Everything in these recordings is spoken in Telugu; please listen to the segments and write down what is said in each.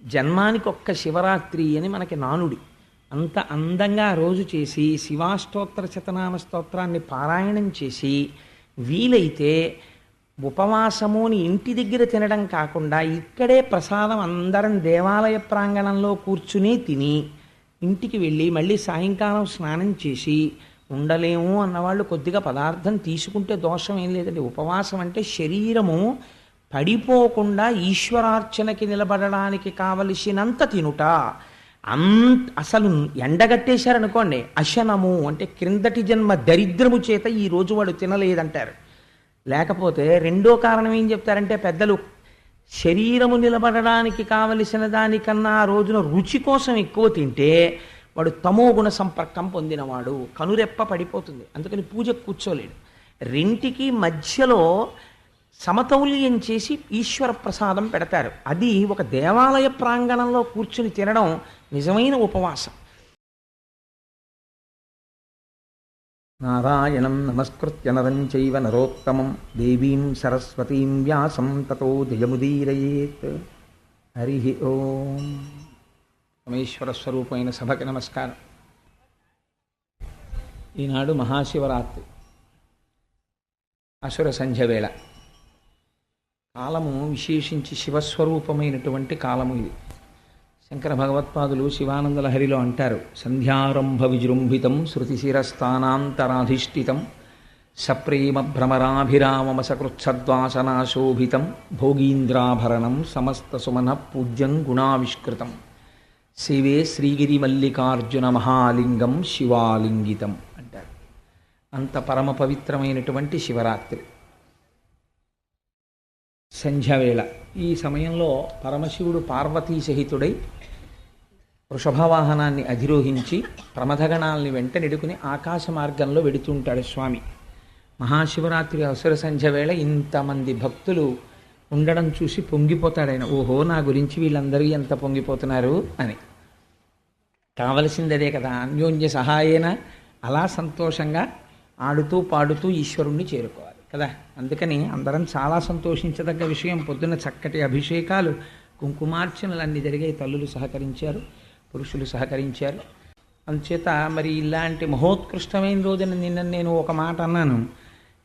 జన్మానికి ఒక్క శివరాత్రి అని మనకి నానుడి. అంత అందంగా రోజు చేసి శివాష్టోత్తర శతనామ స్తోత్రాన్ని పారాయణం చేసి వీలైతే ఉపవాసము అని ఇంటి దగ్గర తినడం కాకుండా ఇక్కడే ప్రసాదం అందరం దేవాలయ ప్రాంగణంలో కూర్చుని తిని ఇంటికి వెళ్ళి మళ్ళీ సాయంకాలం స్నానం చేసి ఉండలేము అన్నవాళ్ళు కొద్దిగా పదార్థం తీసుకుంటే దోషం ఏం లేదండి. ఉపవాసం అంటే శరీరము పడిపోకుండా ఈశ్వరార్చనకి నిలబడడానికి కావలసినంత తినుట అంత అసలు ఎండగట్టేశారనుకోండి అశనము అంటే క్రిందటి జన్మ దరిద్రము చేత ఈ రోజు వాడు తినలేదంటారు. లేకపోతే రెండో కారణం ఏం చెప్తారంటే పెద్దలు శరీరము నిలబడడానికి కావలసిన దానికన్నా ఆ రోజున రుచి కోసం ఎక్కువ తింటే వాడు తమో గుణ సంపర్కం పొందినవాడు కనురెప్ప పడిపోతుంది. అందుకని పూజ కూర్చోలేడు. రెంటికి మధ్యలో సమతౌల్యం చేసి ఈశ్వర ప్రసాదం పెడతారు. అది ఒక దేవాలయ ప్రాంగణంలో కూర్చుని తినడం నిజమైన ఉపవాసం. నారాయణం నమస్కృత్య నరం చైవ నరోత్తమం. దేవీం సరస్వతీం వ్యాసం తతో జయముదీరయేత్. హరి ఓం. పరమేశ్వర స్వరూపమైన సభకి నమస్కారం. ఈనాడు మహాశివరాత్రి. అసుర సంధ్య వేళ. కాలము విశేషించి శివస్వరూపమైనటువంటి కాలము ఇది. శంకర భగవత్పాదులు శివానందల హరిలో అంటారు సంధ్యారంభ విజృంభితం శృతిశిరస్థానాంతరాధిష్ఠితం సప్రేమ భ్రమరాభిరామమసకృత్సద్వాసనాశోభితం భోగీంద్రాభరణం సమస్త సుమన పూజ్యం గుణావిష్కృతం శివే శ్రీగిరి మల్లికార్జున మహాలింగం శివాలింగితం అంటారు. అంత పరమ పవిత్రమైనటువంటి శివరాత్రి. సంధ్యావేళ. ఈ సమయంలో పరమశివుడు పార్వతీ సహితుడై వృషభవాహనాన్ని అధిరోహించి ప్రమథగణాల్ని వెంట నెడుకుని ఆకాశ మార్గంలో వెడుతుంటాడు స్వామి. మహాశివరాత్రి అవసర సంధ్య వేళ ఇంతమంది భక్తులు ఉండడం చూసి పొంగిపోతాడు ఆయన ఓహో నా గురించి వీళ్ళందరూ ఎంత పొంగిపోతున్నారు అని. కావలసింది అదే కదా అన్యోన్య సహాయేన అలా సంతోషంగా ఆడుతూ పాడుతూ ఈశ్వరుణ్ణి చేరుకోవాలి. కదా? అందుకని అందరం చాలా సంతోషించదగ్గ విషయం. పొద్దున్న చక్కటి అభిషేకాలు కుంకుమార్చనలు అన్నీ జరిగాయి. తల్లులు సహకరించారు పురుషులు సహకరించారు. అందుచేత మరి ఇలాంటి మహోత్కృష్టమైన రోజున నిన్న నేను ఒక మాట అన్నాను.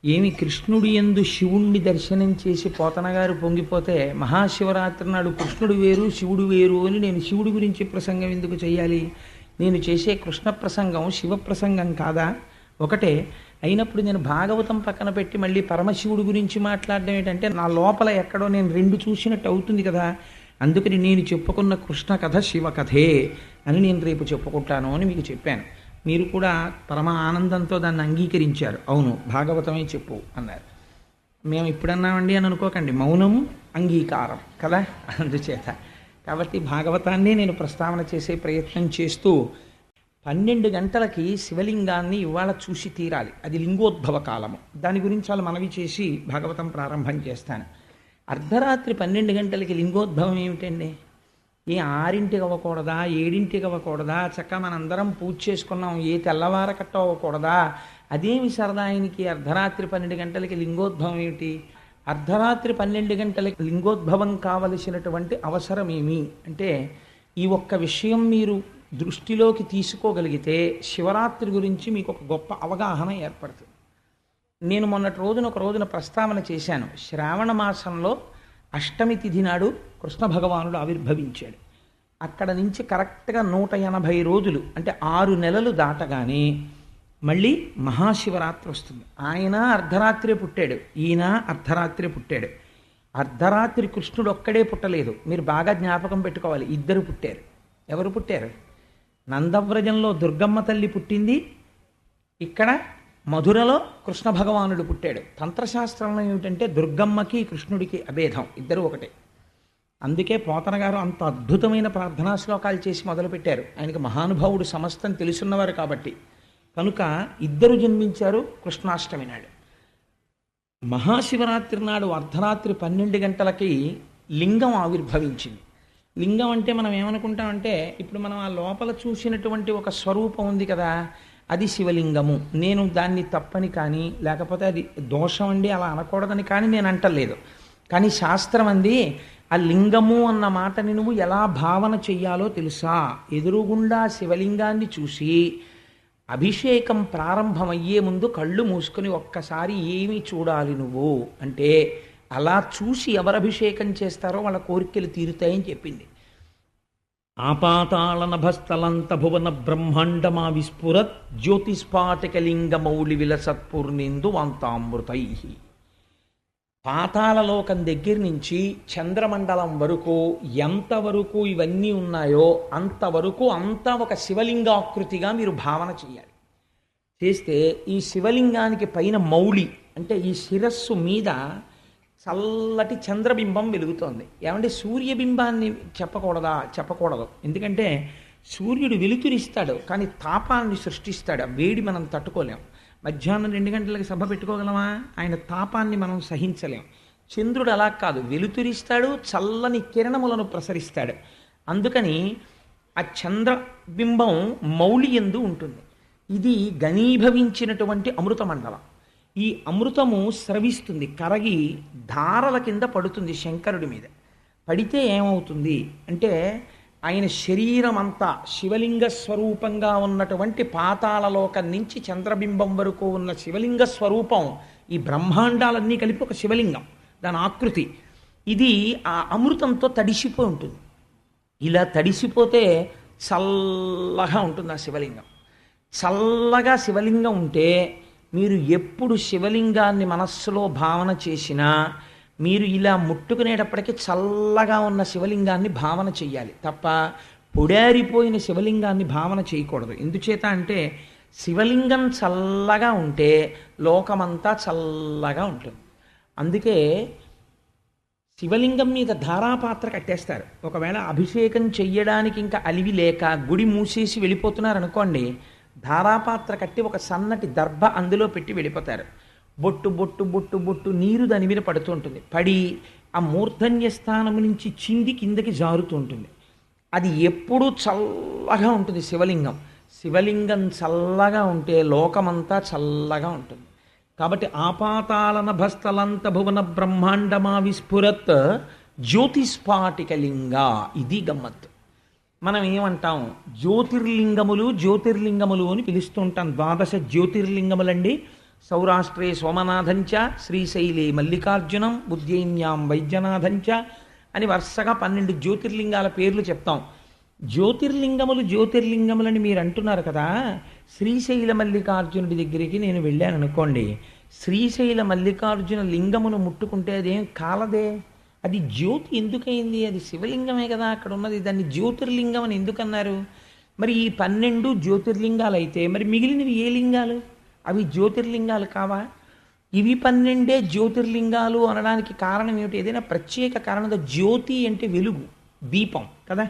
ఏమి కృష్ణుడి ఎందు శివుణ్ణి దర్శనం చేసి పోతనగారు పొంగిపోతే మహాశివరాత్రి నాడు కృష్ణుడు వేరు శివుడు వేరు అని నేను శివుడి గురించి ప్రసంగం ఎందుకు చేయాలి? నేను చేసే కృష్ణ ప్రసంగం శివ ప్రసంగం కాదా? ఒకటే అయినప్పుడు నేను భాగవతం పక్కన పెట్టి మళ్ళీ పరమశివుడి గురించి మాట్లాడడం ఏంటంటే నా లోపల ఎక్కడో నేను రెండు చూసినట్టు అవుతుంది కదా అందుకని నేను చెప్పుకున్న కృష్ణ కథ శివ కథే అని నేను రేపు చెప్పుకుంటాను అని మీకు చెప్పాను. మీరు కూడా పరమ ఆనందంతో దాన్ని అంగీకరించారు. అవును భాగవతమే చెప్పు అన్నారు. మేము ఇప్పుడన్నామండి అని అనుకోకండి మౌనం అంగీకారం కదా? అందుచేత. కాబట్టి భాగవతాన్ని నేను ప్రస్తావన చేసే ప్రయత్నం చేస్తూ పన్నెండు గంటలకి శివలింగాన్ని ఇవాళ చూసి తీరాలి. అది లింగోద్భవ కాలము. దాని గురించి వాళ్ళు మనవి చేసి భాగవతం ప్రారంభం చేస్తాను. అర్ధరాత్రి పన్నెండు గంటలకి లింగోద్భవం ఏమిటండి? ఏ ఆరింటికి అవ్వకూడదా? ఏడింటికి అవ్వకూడదా? చక్క మనందరం పూజ చేసుకున్నాం. ఏ తెల్లవార కట్ట అవ్వకూడదా? అదేమి సరదా ఆయనకి? అర్ధరాత్రి పన్నెండు గంటలకి లింగోద్భవం ఏమిటి? అర్ధరాత్రి పన్నెండు గంటలకి లింగోద్భవం కావలసినటువంటి అవసరం ఏమి? అంటే ఈ ఒక్క విషయం మీరు దృష్టిలోకి తీసుకోగలిగితే శివరాత్రి గురించి మీకు ఒక గొప్ప అవగాహన ఏర్పడుతుంది. నేను మొన్నటి రోజున ఒక రోజున ప్రస్తావన చేశాను. శ్రావణ మాసంలో అష్టమి తిథి నాడు కృష్ణ భగవానుడు ఆవిర్భవించాడు. అక్కడ నుంచి కరెక్ట్గా నూట ఎనభై రోజులు అంటే ఆరు నెలలు దాటగానే మళ్ళీ మహాశివరాత్రి వస్తుంది. ఆయన అర్ధరాత్రే పుట్టాడు. ఈయన అర్ధరాత్రే పుట్టాడు. అర్ధరాత్రి కృష్ణుడు ఒక్కడే పుట్టలేదు. మీరు బాగా జ్ఞాపకం పెట్టుకోవాలి. ఇద్దరు పుట్టారు. ఎవరు పుట్టారు? నందవ్రజంలో దుర్గమ్మ తల్లి పుట్టింది. ఇక్కడ మధురలో కృష్ణ భగవానుడు పుట్టాడు. తంత్రశాస్త్రంలో ఏమిటంటే దుర్గమ్మకి కృష్ణుడికి అభేదం. ఇద్దరు ఒకటే. అందుకే పోతన గారు అంత అద్భుతమైన ప్రార్థనా శ్లోకాలు చేసి మొదలుపెట్టారు. ఆయనకి మహానుభావుడు సమస్తం తెలుసున్నవారు కాబట్టి. కనుక ఇద్దరు జన్మించారు కృష్ణాష్టమి నాడు. మహాశివరాత్రి నాడు అర్ధరాత్రి పన్నెండు గంటలకి లింగం ఆవిర్భవించింది. లింగం అంటే మనం ఏమనుకుంటామంటే ఇప్పుడు మనం ఆ లోపల చూసినటువంటి ఒక స్వరూపం ఉంది కదా అది శివలింగము. నేను దాన్ని తప్పని కానీ లేకపోతే అది దోషం అండి అలా అనకూడదని కానీ నేను అంటలేదు. కానీ శాస్త్రం అంది ఆ లింగము అన్న మాటని నువ్వు ఎలా భావన చెయ్యాలో తెలుసా? ఎదురుగుండా శివలింగాన్ని చూసి అభిషేకం ప్రారంభమయ్యే ముందు కళ్ళు మూసుకొని ఒక్కసారి ఏమి చూడాలి నువ్వు? అంటే అలా చూసి ఎవరు అభిషేకం చేస్తారో వాళ్ళ కోరికలు తీరుతాయని చెప్పింది. ఆపాతాళ నభస్థలంత భువన బ్రహ్మాండమా విస్ఫురత్ జ్యోతిస్పాటికలింగ మౌళి విలసత్పూర్ణిందు వంతామృతై. పాతాళలోకం దగ్గర నుంచి చంద్రమండలం వరకు ఎంతవరకు ఇవన్నీ ఉన్నాయో అంతవరకు అంతా ఒక శివలింగాకృతిగా మీరు భావన చేయాలి చేస్తే ఈ శివలింగానికి పైన మౌళి అంటే ఈ శిరస్సు మీద చల్లటి చంద్రబింబం వెలుగుతోంది. ఏమంటే సూర్యబింబాన్ని చెప్పకూడదా? చెప్పకూడదు. ఎందుకంటే సూర్యుడు వెలుతురిస్తాడు కానీ తాపాన్ని సృష్టిస్తాడు. ఆ వేడి మనం తట్టుకోలేం. మధ్యాహ్నం రెండు గంటలకి సభ పెట్టుకోగలమా? ఆయన తాపాన్ని మనం సహించలేం. చంద్రుడు అలా కాదు. వెలుతురిస్తాడు చల్లని కిరణములను ప్రసరిస్తాడు. అందుకని ఆ చంద్రబింబం మౌలి ఎందు ఉంటుంది. ఇది ఘనీభవించినటువంటి అమృత మండలం ఈ అమృతము స్రవిస్తుంది కరగి ధారల కింద పడుతుంది శంకరుడి మీద. పడితే ఏమవుతుంది అంటే ఆయన శరీరం అంతా శివలింగ స్వరూపంగా ఉన్నటువంటి పాతాళలోకం నుంచి చంద్రబింబం వరకు ఉన్న శివలింగ స్వరూపం ఈ బ్రహ్మాండాలన్నీ కలిపి ఒక శివలింగం దాని ఆకృతి. ఇది ఆ అమృతంతో తడిసిపోయి ఉంటుంది. ఇలా తడిసిపోతే చల్లగా ఉంటుంది ఆ శివలింగం. చల్లగా శివలింగం ఉంటే మీరు ఎప్పుడు శివలింగాన్ని మనస్సులో భావన చేసినా మీరు ఇలా ముట్టుకునేటప్పటికీ చల్లగా ఉన్న శివలింగాన్ని భావన చెయ్యాలి. తప్ప పొడారిపోయిన శివలింగాన్ని భావన చేయకూడదు. ఎందుచేత అంటే శివలింగం చల్లగా ఉంటే లోకమంతా చల్లగా ఉంటుంది. అందుకే శివలింగం మీద ధారాపాత్ర కట్టేస్తారు. ఒకవేళ అభిషేకం చెయ్యడానికి ఇంకా అలివి లేక గుడి మూసేసి వెళ్ళిపోతున్నారు అనుకోండి ధారాపాత్ర కట్టి ఒక సన్నటి దర్భ అందులో పెట్టి వెళ్ళిపోతారు. బొట్టు బొట్టు బొట్టు బొట్టు నీరు దాని మీద పడుతూ ఉంటుంది. పడి ఆ మూర్ధన్య స్థానం నుంచి చింది కిందకి జారుతూ ఉంటుంది. అది ఎప్పుడూ చల్లగా ఉంటుంది శివలింగం. శివలింగం చల్లగా ఉంటే లోకమంతా చల్లగా ఉంటుంది. కాబట్టి ఆపాతాళన భస్తలంత భువన బ్రహ్మాండమా విస్ఫురత్ జ్యోతిస్ఫాటికలింగ ఇది గమ్మత్తు. మనం ఏమంటాం జ్యోతిర్లింగములు జ్యోతిర్లింగములు అని పిలుస్తుంటాం. ద్వాదశ జ్యోతిర్లింగములండి. సౌరాష్ట్రే సోమనాథంచ శ్రీశైలే మల్లికార్జునం ఉజ్జయిన్యాం వైద్యనాథంచ అని వరుసగా పన్నెండు జ్యోతిర్లింగాల పేర్లు చెప్తాం. జ్యోతిర్లింగములు జ్యోతిర్లింగములని మీరు అంటున్నారు కదా? శ్రీశైల మల్లికార్జునుడి దగ్గరికి నేను వెళ్ళాను అనుకోండి శ్రీశైల మల్లికార్జున లింగమును ముట్టుకుంటే అదేం కాలదే? అది జ్యోతి ఎందుకైంది? అది శివలింగమే కదా అక్కడ ఉన్నది దాన్ని జ్యోతిర్లింగం అని ఎందుకన్నారు? మరి ఈ పన్నెండు జ్యోతిర్లింగాలు అయితే మరి మిగిలినవి ఏ లింగాలు? అవి జ్యోతిర్లింగాలు కావా? ఇవి పన్నెండే జ్యోతిర్లింగాలు అనడానికి కారణం ఏమిటి? ఏదైనా ప్రత్యేక కారణం జ్యోతి అంటే వెలుగు దీపం కదా?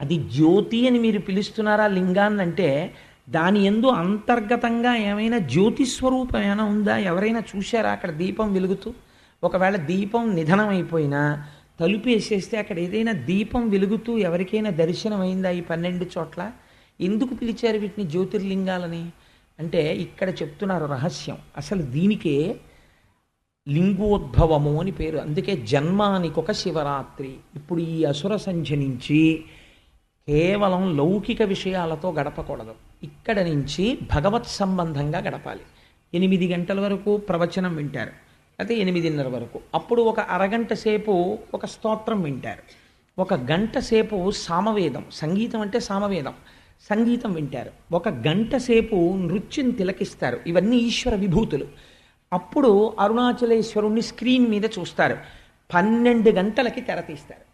అది జ్యోతి అని మీరు పిలుస్తున్నారా లింగాన్ని అంటే దాని ఎందు అంతర్గతంగా ఏమైనా జ్యోతి స్వరూపం ఏమైనా ఉందా? ఎవరైనా చూశారా అక్కడ దీపం వెలుగుతూ? ఒకవేళ దీపం నిధనం అయిపోయినా తలుపు వేసేస్తే అక్కడ ఏదైనా దీపం వెలుగుతూ ఎవరికైనా దర్శనం అయిందా ఈ పన్నెండు చోట్ల? ఎందుకు పిలిచారు వీటిని జ్యోతిర్లింగాలని? అంటే ఇక్కడ చెప్తున్నారు రహస్యం. అసలు దీనికే లింగోద్భవము అని పేరు. అందుకే జన్మానికి ఒక శివరాత్రి. ఇప్పుడు ఈ అసుర సంధ్య నుంచి కేవలం లౌకిక విషయాలతో గడపకూడదు. ఇక్కడ నుంచి భగవత్ సంబంధంగా గడపాలి. ఎనిమిది గంటల వరకు ప్రవచనం వింటారు. అయితే ఎనిమిదిన్నర వరకు. అప్పుడు ఒక అరగంట సేపు ఒక స్తోత్రం వింటారు. ఒక గంట సేపు సామవేదం సంగీతం అంటే సామవేదం. సంగీతం వింటారు. ఒక గంట సేపు నృత్యం తిలకిస్తారు. ఇవన్నీ ఈశ్వర విభూతులు. అప్పుడు అరుణాచలేశ్వరుణ్ణి స్క్రీన్ మీద చూస్తారు. పన్నెండు గంటలకి తెర తీస్తారు.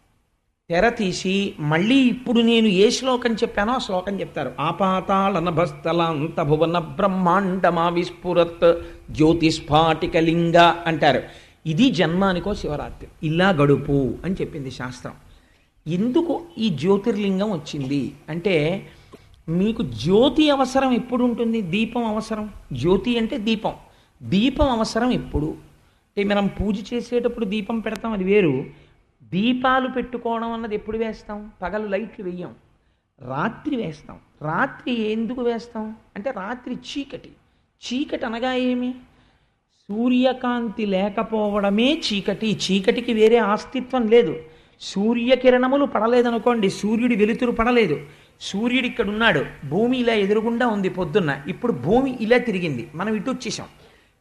తెర తీసి మళ్ళీ ఇప్పుడు నేను ఏ శ్లోకం చెప్పానో ఆ శ్లోకం చెప్తారు. ఆపాతాళనభస్థలాంత భువన బ్రహ్మాండమా విస్ఫురత్ జ్యోతిస్ఫాటికలింగ అంటారు. ఇది జన్మానికో శివరాత్రి. ఇలా గడుపు అని చెప్పింది శాస్త్రం. ఎందుకు ఈ జ్యోతిర్లింగం వచ్చింది? అంటే మీకు జ్యోతి అవసరం ఎప్పుడు ఉంటుంది దీపం అవసరం? జ్యోతి అంటే దీపం. దీపం అవసరం ఎప్పుడు? అంటే మనం పూజ చేసేటప్పుడు దీపం పెడతాం అది వేరు. దీపాలు పెట్టుకోవడం అన్నది ఎప్పుడు వేస్తాం? పగలు లైట్లు వెయ్యం రాత్రి వేస్తాం. రాత్రి ఎందుకు వేస్తాం? అంటే రాత్రి చీకటి. చీకటి అనగా ఏమి? సూర్యకాంతి లేకపోవడమే చీకటి. చీకటికి వేరే అస్తిత్వం లేదు. సూర్యకిరణములు పడలేదనుకోండి సూర్యుడి వెలుతురు పడలేదు. సూర్యుడు ఇక్కడ ఉన్నాడు భూమి ఇలా ఎదురుగుండా ఉంది పొద్దున్న. ఇప్పుడు భూమి ఇలా తిరిగింది. మనం ఇటు వచ్చేసాం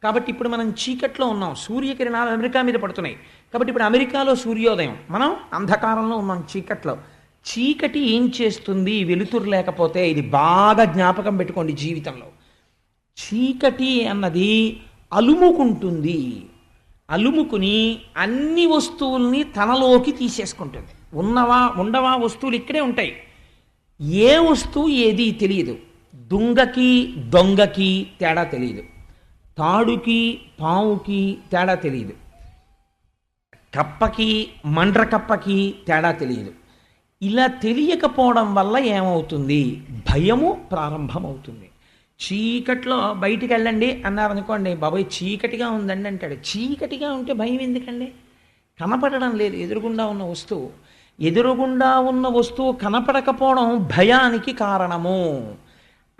కాబట్టి ఇప్పుడు మనం చీకట్లో ఉన్నాం. సూర్యకిరణాలు అమెరికా మీద పడుతున్నాయి. కాబట్టి ఇప్పుడు అమెరికాలో సూర్యోదయం. మనం అంధకారంలో ఉన్నాం చీకట్లో. చీకటి ఏం చేస్తుంది? వెలుతురు లేకపోతే ఇది బాగా జ్ఞాపకం పెట్టుకోండి జీవితంలో. చీకటి అన్నది అలుముకుంటుంది. అలుముకుని అన్ని వస్తువుల్ని తనలోకి తీసేసుకుంటుంది. ఉన్నవా ఉండవా వస్తువులు ఇక్కడే ఉంటాయి. ఏ వస్తువు ఏది తెలియదు. దుంగకి దొంగకి తేడా తెలియదు. తాడుకి పావుకి తేడా తెలియదు. కప్పకి మండ్ర కప్పకి తేడా తెలియదు. ఇలా తెలియకపోవడం వల్ల ఏమవుతుంది? భయము ప్రారంభమవుతుంది. చీకట్లో బయటికి వెళ్ళండి అన్నారు అనుకోండి బాబాయ్ చీకటిగా ఉందండి అంటాడు. చీకటిగా ఉంటే భయం ఎందుకండి? కనపడడం లేదు. ఎదురుగుండా ఉన్న వస్తువు. ఎదురుగుండా ఉన్న వస్తువు కనపడకపోవడం భయానికి కారణము.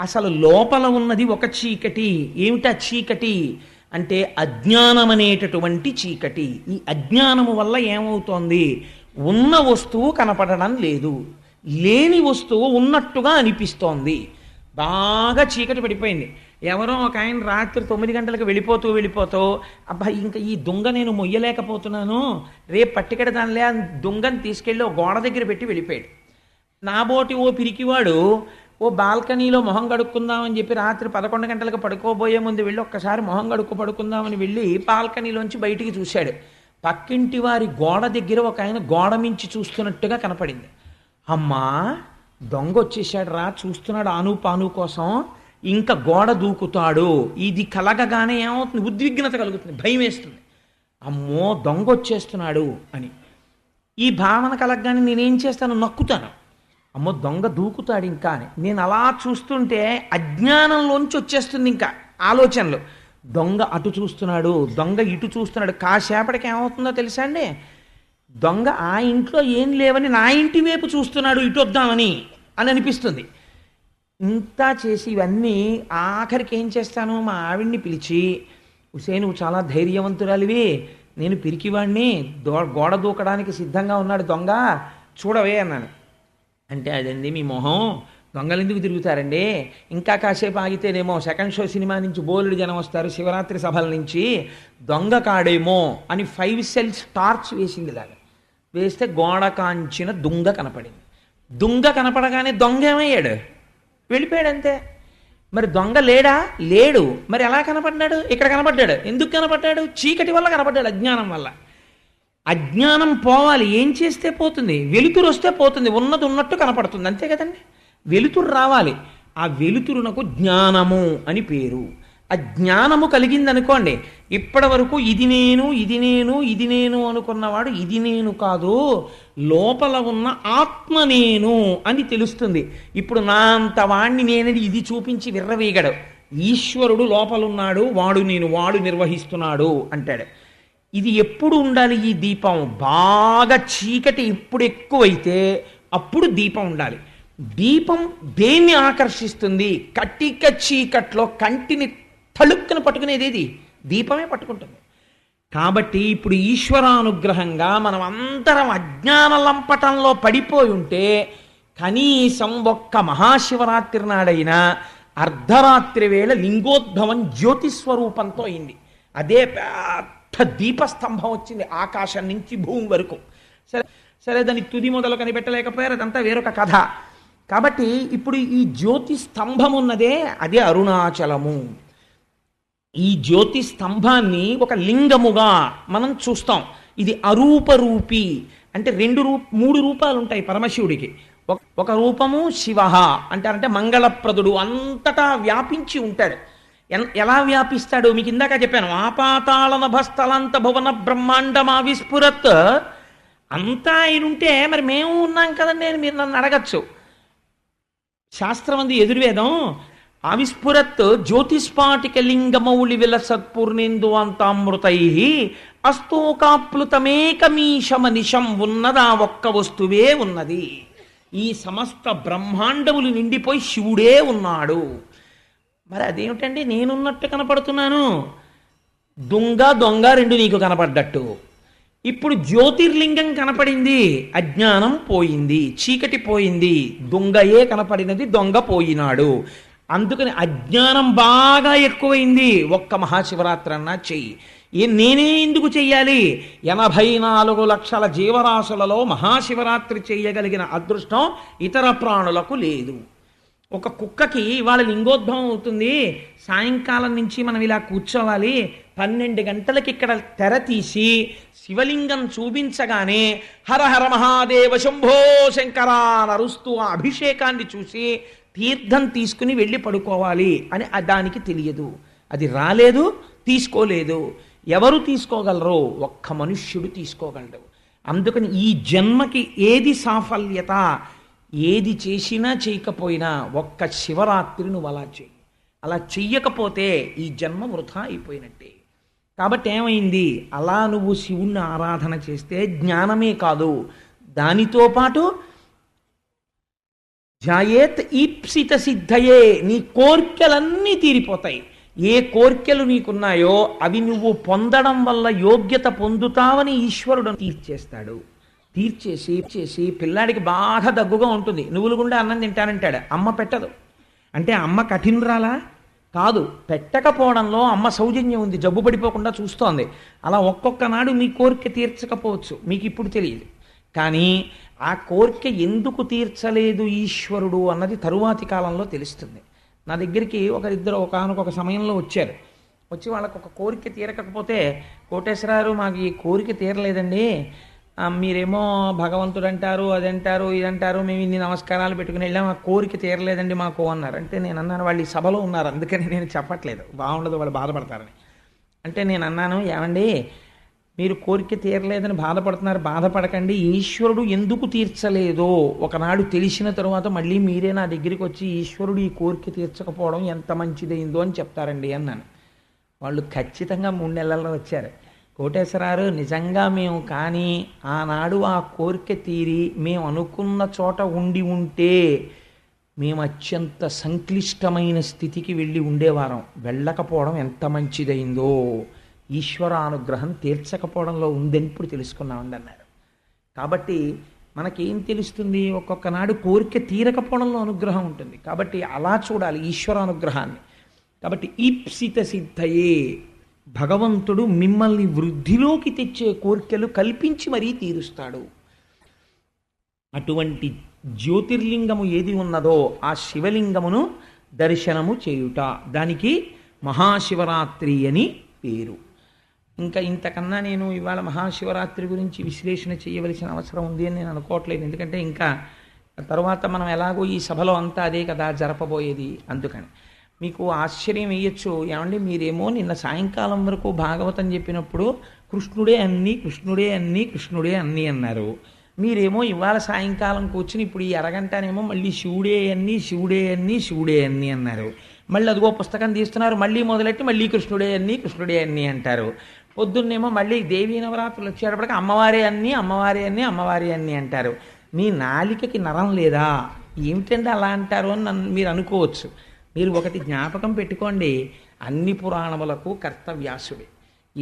అసలు లోపల ఉన్నది ఒక చీకటి. ఏమిటా చీకటి? అంటే అజ్ఞానం అనేటటువంటి చీకటి. ఈ అజ్ఞానము వల్ల ఏమవుతోంది? ఉన్న వస్తువు కనపడడం లేదు. లేని వస్తువు ఉన్నట్టుగా అనిపిస్తోంది. బాగా చీకటి పడిపోయింది. ఎవరో ఒక ఆయన రాత్రి తొమ్మిది గంటలకు వెళ్ళిపోతూ వెళ్ళిపోతూ అబ్బా ఇంకా ఈ దొంగ నేను మొయ్యలేకపోతున్నాను. రేపు పట్టుకెడదానిలే దొంగని తీసుకెళ్ళి ఓ గోడ దగ్గర పెట్టి వెళ్ళిపోయాడు. నాబోటి ఓ పిరికివాడు ఓ బాల్కనీలో మొహం కడుక్కుందామని చెప్పి రాత్రి పదకొండు గంటలకు పడుకోబోయే ముందు వెళ్ళి ఒక్కసారి మొహం కడుక్కు పడుకుందామని వెళ్ళి బాల్కనీలోంచి బయటికి చూశాడు. పక్కింటి వారి గోడ దగ్గర ఒక ఆయన గోడ మించి చూస్తున్నట్టుగా కనపడింది. అమ్మా దొంగ వచ్చేసాడు రా చూస్తున్నాడు ఆను పాను కోసం. ఇంకా గోడ దూకుతాడు. ఇది కలగగానే ఏమవుతుంది? ఉద్విగ్నత కలుగుతుంది భయం వేస్తుంది. అమ్మో దొంగ వచ్చేస్తున్నాడు అని. ఈ భావన కలగగానే నేనేం చేస్తాను నక్కుతాను. అమ్మో దొంగ దూకుతాడు ఇంకా అని. నేను అలా చూస్తుంటే అజ్ఞానంలోంచి వచ్చేస్తుంది ఇంకా ఆలోచనలు. దొంగ అటు చూస్తున్నాడు దొంగ ఇటు చూస్తున్నాడు. కాసేపటికి ఏమవుతుందో తెలుసా అండి? దొంగ ఆ ఇంట్లో ఏం లేవని నా ఇంటి వైపు చూస్తున్నాడు ఇటు వద్దామని అని అనిపిస్తుంది. ఇంత చేసి ఇవన్నీ ఆఖరికి ఏం చేస్తాను? మా ఆవిడ్ని పిలిచి ఉసే నువ్వు చాలా ధైర్యవంతురాలివి. నేను పిరికివాడిని దో గోడ దూకడానికి సిద్ధంగా ఉన్నాడు దొంగ. చూడవే అన్నాను. అంటే అదండి మీ మొహం దొంగలు ఎందుకు తిరుగుతారండి? ఇంకా కాసేపు ఆగితేనేమో సెకండ్ షో సినిమా నుంచి బోలుడు జనం వస్తారు శివరాత్రి సభల నుంచి దొంగ కాడేమో అని ఫైవ్ సెల్స్ టార్చ్ వేసింది ఇలాగా. వేస్తే గోడ కాంచిన దుంగ కనపడింది. దుంగ కనపడగానే దొంగ ఏమయ్యాడు? వెళ్ళిపోయాడు అంతే. మరి దొంగ లేడా? లేడు. మరి ఎలా కనపడ్డాడు? ఇక్కడ కనపడ్డాడు. ఎందుకు కనపడ్డాడు? చీకటి వల్ల కనపడ్డాడు అజ్ఞానం వల్ల. అజ్ఞానం పోవాలి ఏం చేస్తే పోతుంది? వెలుతురు వస్తే పోతుంది ఉన్నది ఉన్నట్టు కనపడుతుంది అంతే కదండి? వెలుతురు రావాలి. ఆ వెలుతురునకు జ్ఞానము అని పేరు. ఆ జ్ఞానము కలిగిందనుకోండి ఇప్పటి వరకు ఇది నేను ఇది నేను ఇది నేను అనుకున్నవాడు ఇది నేను కాదు లోపల ఉన్న ఆత్మ నేను అని తెలుస్తుంది. ఇప్పుడు నా అంత వాణ్ణి నేనని ఇది చూపించి విర్రవీగడు. ఈశ్వరుడు లోపలున్నాడు వాడు నేను వాడు నిర్వహిస్తున్నాడు అంటాడు. ఇది ఎప్పుడు ఉండాలి ఈ దీపం? బాగా చీకటి ఎప్పుడు ఎక్కువైతే అప్పుడు దీపం ఉండాలి. దీపం దేన్ని ఆకర్షిస్తుంది? కటిక చీకట్లో కంటిని తళుక్కున పట్టుకునేది ఏది? దీపమే పట్టుకుంటుంది. కాబట్టి ఇప్పుడు ఈశ్వరానుగ్రహంగా మనం అందరం అజ్ఞాన లంపటంలో పడిపోయి ఉంటే కనీసం ఒక్క మహాశివరాత్రి నాడైనా అర్ధరాత్రి వేళ లింగోద్భవం జ్యోతిస్వరూపంతో అయింది. అదే పెద్ద దీపస్తంభం వచ్చింది ఆకాశం నుంచి భూమి వరకు. సరే సరే దాని తుది మొదలు కనిపెట్టలేకపోయారు అదంతా వేరొక కథ. కాబట్టి ఇప్పుడు ఈ జ్యోతి స్తంభం ఉన్నదే అదే అరుణాచలము. ఈ జ్యోతి స్తంభాన్ని ఒక లింగముగా మనం చూస్తాం. ఇది అరూపరూపి. అంటే రెండు రూప మూడు రూపాలు ఉంటాయి పరమశివుడికి. ఒక- రూపము శివ అంటారంటే మంగళప్రదుడు అంతటా వ్యాపించి ఉంటాడు. ఎలా వ్యాపిస్తాడు? మీకు ఇందాక చెప్పాను ఆపాతాళ నభస్థలంత భువన బ్రహ్మాండం ఆవిస్ఫురత్ అంతా ఆయన ఉంటే మరి మేము ఉన్నాం కదండి నేను మీరు నన్ను అడగచ్చు. శాస్త్రమంది ఎదుర్వేదం ఆవిస్ఫురత్ జ్యోతిస్పాటిక లింగమౌళి విలసత్పూర్ణేందు అంతామృతై అస్తోకాప్లుతమేకమీశమనిషం ఉన్నదా ఒక్క వస్తువే ఉన్నది. ఈ సమస్త బ్రహ్మాండములు నిండిపోయి శివుడే ఉన్నాడు. మరి అదేమిటండి? నేనున్నట్టు కనపడుతున్నాను. దొంగ దొంగ రెండు నీకు కనపడ్డట్టు. ఇప్పుడు జ్యోతిర్లింగం కనపడింది అజ్ఞానం పోయింది చీకటి పోయింది దొంగయే కనపడినది దొంగ పోయినాడు. అందుకని అజ్ఞానం బాగా ఎక్కువైంది. ఒక్క మహాశివరాత్రి అన్నా చెయ్యి. నేనే ఎందుకు చెయ్యాలి? ఎనభై నాలుగు లక్షల జీవరాశులలో మహాశివరాత్రి చేయగలిగిన అదృష్టం ఇతర ప్రాణులకు లేదు. ఒక కుక్కకి ఇవాళ లింగోద్భవం అవుతుంది. సాయంకాలం నుంచి మనం ఇలా కూర్చోవాలి. పన్నెండు గంటలకి ఇక్కడ తెర తీసి శివలింగం చూపించగానే హరహర మహాదేవ శంభో శంకర నరుస్తూ ఆ అభిషేకాన్ని చూసి తీర్థం తీసుకుని వెళ్ళి పడుకోవాలి అని దానికి తెలియదు. అది రాలేదు తీసుకోలేదు. ఎవరు తీసుకోగలరు ఒక్క మనుష్యుడు తీసుకోగలడు. అందుకని ఈ జన్మకి ఏది సాఫల్యత? ఏది చేసినా చేయకపోయినా ఒక్క శివరాత్రి నువ్వు అలా చేయి. అలా చెయ్యకపోతే ఈ జన్మ వృధా అయిపోయినట్టే. కాబట్టి ఏమైంది? అలా నువ్వు శివుణ్ణి ఆరాధన చేస్తే జ్ఞానమే కాదు. దానితో పాటు జాయేత్ ఈప్సిత సిద్ధయే నీ కోర్కెలన్నీ తీరిపోతాయి. ఏ కోర్కెలు నీకున్నాయో అవి నువ్వు పొందడం వల్ల యోగ్యత పొందుతావని ఈశ్వరుడు తీర్చేస్తాడు. తీర్చేసి చేసి పిల్లాడికి బాగా దగ్గుగా ఉంటుంది. నువ్వులు గుండా అన్నం తింటానంటాడు. అమ్మ పెట్టదు. అంటే అమ్మ కఠినరాలా? కాదు పెట్టకపోవడంలో అమ్మ సౌజన్యం ఉంది. జబ్బు పడిపోకుండా చూస్తోంది. అలా ఒక్కొక్క నాడు మీ కోరిక తీర్చకపోవచ్చు. మీకు ఇప్పుడు తెలియదు. కానీ ఆ కోరిక ఎందుకు తీర్చలేదు ఈశ్వరుడు అన్నది తరువాతి కాలంలో తెలుస్తుంది. నా దగ్గరికి ఒకరిద్దరు ఒకనొక సమయంలో వచ్చారు. వచ్చి వాళ్ళకు ఒక కోరిక తీరకపోతే కోటేశ్వరారు మాకు ఈ కోరిక తీరలేదండి. మీరేమో భగవంతుడు అంటారు అదంటారు ఇదంటారు మేము ఇన్ని నమస్కారాలు పెట్టుకుని వెళ్ళాం ఆ కోరిక తీరలేదండి మాకు అన్నారు. అంటే నేను అన్నాను వాళ్ళు ఈ సభలో ఉన్నారు అందుకని నేను చెప్పట్లేదు. బాగుండదు వాళ్ళు బాధపడతారని. అంటే నేను అన్నాను ఏమండి మీరు కోరిక తీరలేదని బాధపడుతున్నారు బాధపడకండి ఈశ్వరుడు ఎందుకు తీర్చలేదో ఒకనాడు తెలిసిన తరువాత మళ్ళీ మీరే నా దగ్గరికి వచ్చి ఈశ్వరుడు ఈ కోరిక తీర్చకపోవడం ఎంత మంచిదైందో అని చెప్తారండి అన్నాను. వాళ్ళు ఖచ్చితంగా మూడు నెలల్లో వచ్చారు. కోటేశ్వరారు నిజంగా మేము కానీ ఆనాడు ఆ కోరిక తీరి మేము అనుకున్న చోట ఉండి ఉంటే మేము అత్యంత సంక్లిష్టమైన స్థితికి వెళ్ళి ఉండేవారం. వెళ్ళకపోవడం ఎంత మంచిదైందో. ఈశ్వర అనుగ్రహం తీర్చకపోవడంలో ఉందని ఇప్పుడు తెలుసుకున్నామండి అన్నారు. కాబట్టి మనకేం తెలుస్తుంది? ఒక్కొక్క నాడు కోరిక తీరకపోవడంలో అనుగ్రహం ఉంటుంది. కాబట్టి అలా చూడాలి ఈశ్వర అనుగ్రహాన్ని కాబట్టి ఈప్సిత సిద్ధయే భగవంతుడు మిమ్మల్ని వృద్ధిలోకి తెచ్చే కోరికలు కల్పించి మరీ తీరుస్తాడు. అటువంటి జ్యోతిర్లింగము ఏది ఉన్నదో ఆ శివలింగమును దర్శనము చేయుట. దానికి మహాశివరాత్రి అని పేరు. ఇంకా ఇంతకన్నా నేను ఇవాళ మహాశివరాత్రి గురించి విశ్లేషణ చేయవలసిన అవసరం ఉంది అని నేను అనుకోవట్లేదు. ఎందుకంటే ఇంకా తర్వాత మనం ఎలాగో ఈ సభలో అంతా అదే కదా జరపబోయేది. అందుకని మీకు ఆశ్చర్యం వేయచ్చు. ఏమండి మీరేమో నిన్న సాయంకాలం వరకు భాగవతం చెప్పినప్పుడు కృష్ణుడే అన్నీ కృష్ణుడే అన్నీ కృష్ణుడే అన్నీ అన్నారు. మీరేమో ఇవాళ సాయంకాలం కూర్చుని ఇప్పుడు ఈ అరగంటనేమో మళ్ళీ శివుడే అన్ని శివుడే అన్ని శివుడే అన్నీ అన్నారు. మళ్ళీ అదిగో పుస్తకం తీస్తున్నారు మళ్ళీ మొదలెట్టి మళ్ళీ కృష్ణుడే అన్ని కృష్ణుడే అన్నీ అంటారు. పొద్దున్నేమో మళ్ళీ దేవీ నవరాత్రులు వచ్చేటప్పటికి అమ్మవారే అన్ని అమ్మవారే అన్ని అమ్మవారే అన్ని అంటారు. మీ నాలికకి నరం లేదా? ఏమిటండి అలా అంటారు అని నన్ను మీరు అనుకోవచ్చు. మీరు ఒకటి జ్ఞాపకం పెట్టుకోండి. అన్ని పురాణములకు కర్తవ్యాసుడే.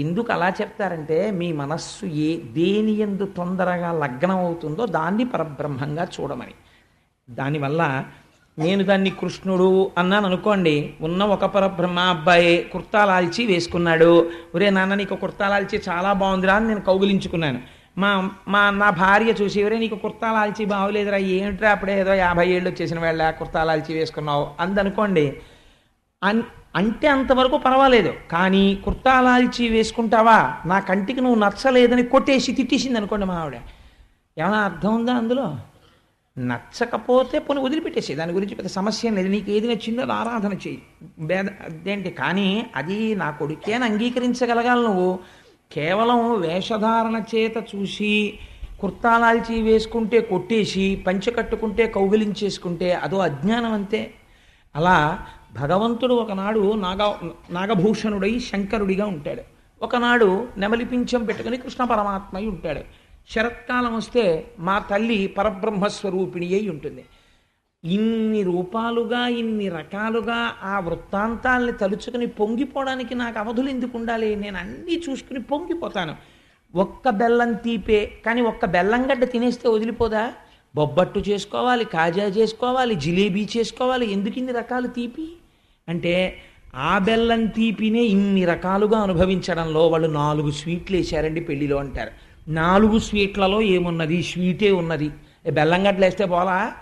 ఎందుకు అలా చెప్తారంటే మీ మనస్సు ఏ దేని ఎందు తొందరగా లగ్నం అవుతుందో దాన్ని పరబ్రహ్మంగా చూడమని. దానివల్ల నేను దాన్ని కృష్ణుడు అన్నాను అనుకోండి ఉన్న ఒక పరబ్రహ్మ అబ్బాయి కుర్తాలాల్చి వేసుకున్నాడు. ఒరే నాన్న నీకు కుర్తాలాల్చి చాలా బాగుందిరా అని నేను కౌగిలించుకున్నాను. మా మా నా భార్య చూసి ఎవరే నీకు కుర్తాలాల్చి బాగోలేదురా ఏంట్రా అప్పుడే ఏదో యాభై ఏళ్ళు వచ్చేసిన వేళ కుర్తాలాల్చి వేసుకున్నావు అందనుకోండి. అన్ అంటే అంతవరకు పర్వాలేదు కానీ కుర్తాలాల్చి వేసుకుంటావా? నా కంటికి నువ్వు నచ్చలేదని కొట్టేసి తిట్టేసింది అనుకోండి మా ఆవిడ. ఏమైనా అర్థం ఉందా అందులో? నచ్చకపోతే పోనీ వదిలిపెట్టేసి దాని గురించి పెద్ద సమస్య లేదు నీకు ఏది నచ్చిందో ఆరాధన చెయ్యి భేద అదేంటి? కానీ అది నా కొడుకే అని అంగీకరించగలగాలి నువ్వు. కేవలం వేషధారణ చేత చూసి కుర్తాలాల్చి వేసుకుంటే కొట్టేసి పంచె కట్టుకుంటే కౌగిలించేసుకుంటే అదో అజ్ఞానం అంతే. అలా భగవంతుడు ఒకనాడు నాగ నాగభూషణుడై శంకరుడిగా ఉంటాడు. ఒకనాడు నెమలిపించం పెట్టుకుని కృష్ణ పరమాత్మై ఉంటాడు శరత్కాలం వస్తే మా తల్లి పరబ్రహ్మస్వరూపిణి అయి ఉంటుంది ఇన్ని రూపాలుగా ఇన్ని రకాలుగా ఆ వృత్తాంతాల్ని తలుచుకుని పొంగిపోవడానికి నాకు అవధులు ఎందుకు ఉండాలి? నేను అన్నీ చూసుకుని పొంగిపోతాను. ఒక్క బెల్లం తీపే కానీ ఒక్క బెల్లం గడ్డ తినేస్తే వదిలిపోదా? బొబ్బట్టు చేసుకోవాలి కాజా చేసుకోవాలి జిలేబీ చేసుకోవాలి ఎందుకు ఇన్ని రకాలు తీపి? అంటే ఆ బెల్లం తీపినే ఇన్ని రకాలుగా అనుభవించడంలో వాళ్ళు నాలుగు స్వీట్లు వేశారండి పెళ్ళిలో అంటారు. నాలుగు స్వీట్లలో ఏమున్నది? స్వీటే ఉన్నది. బెల్లంగడ్డలు బెల్లం గడ్డలు వేస్తే పోలా?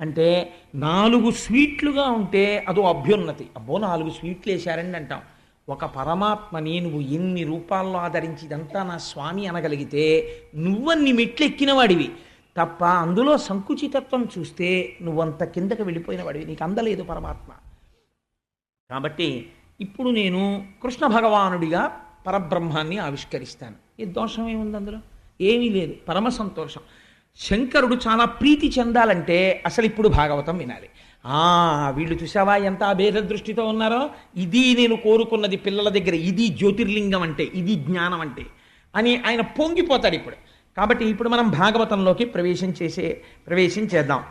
అంటే నాలుగు స్వీట్లుగా ఉంటే అదో అభ్యున్నతి. అబ్బో నాలుగు స్వీట్లు వేశారండి అంటాం. ఒక పరమాత్మని నువ్వు ఎన్ని రూపాల్లో ఆదరించి ఇదంతా నా స్వామి అనగలిగితే నువ్వన్ని మెట్లు వాడివి తప్ప అందులో సంకుచితత్వం చూస్తే నువ్వంత కిందకి వెళ్ళిపోయిన వాడివి నీకు అందలేదు పరమాత్మ. కాబట్టి ఇప్పుడు నేను కృష్ణ భగవానుడిగా పరబ్రహ్మాన్ని ఆవిష్కరిస్తాను. ఏ దోషం ఏముంది అందులో? ఏమీ లేదు. పరమ సంతోషం. శంకరుడు చాలా ప్రీతి చెందాలంటే అసలు ఇప్పుడు భాగవతం వినాలి. ఆ వీళ్ళు చూసావా ఎంత అభేద దృష్టితో ఉన్నారో? ఇది నేను కోరుకున్నది పిల్లల దగ్గర ఇది జ్యోతిర్లింగం అంటే ఇది జ్ఞానం అంటే అని ఆయన పొంగిపోతాడు ఇప్పుడు. కాబట్టి ఇప్పుడు మనం భాగవతంలోకి ప్రవేశం చేసే ప్రవేశం చేద్దాం.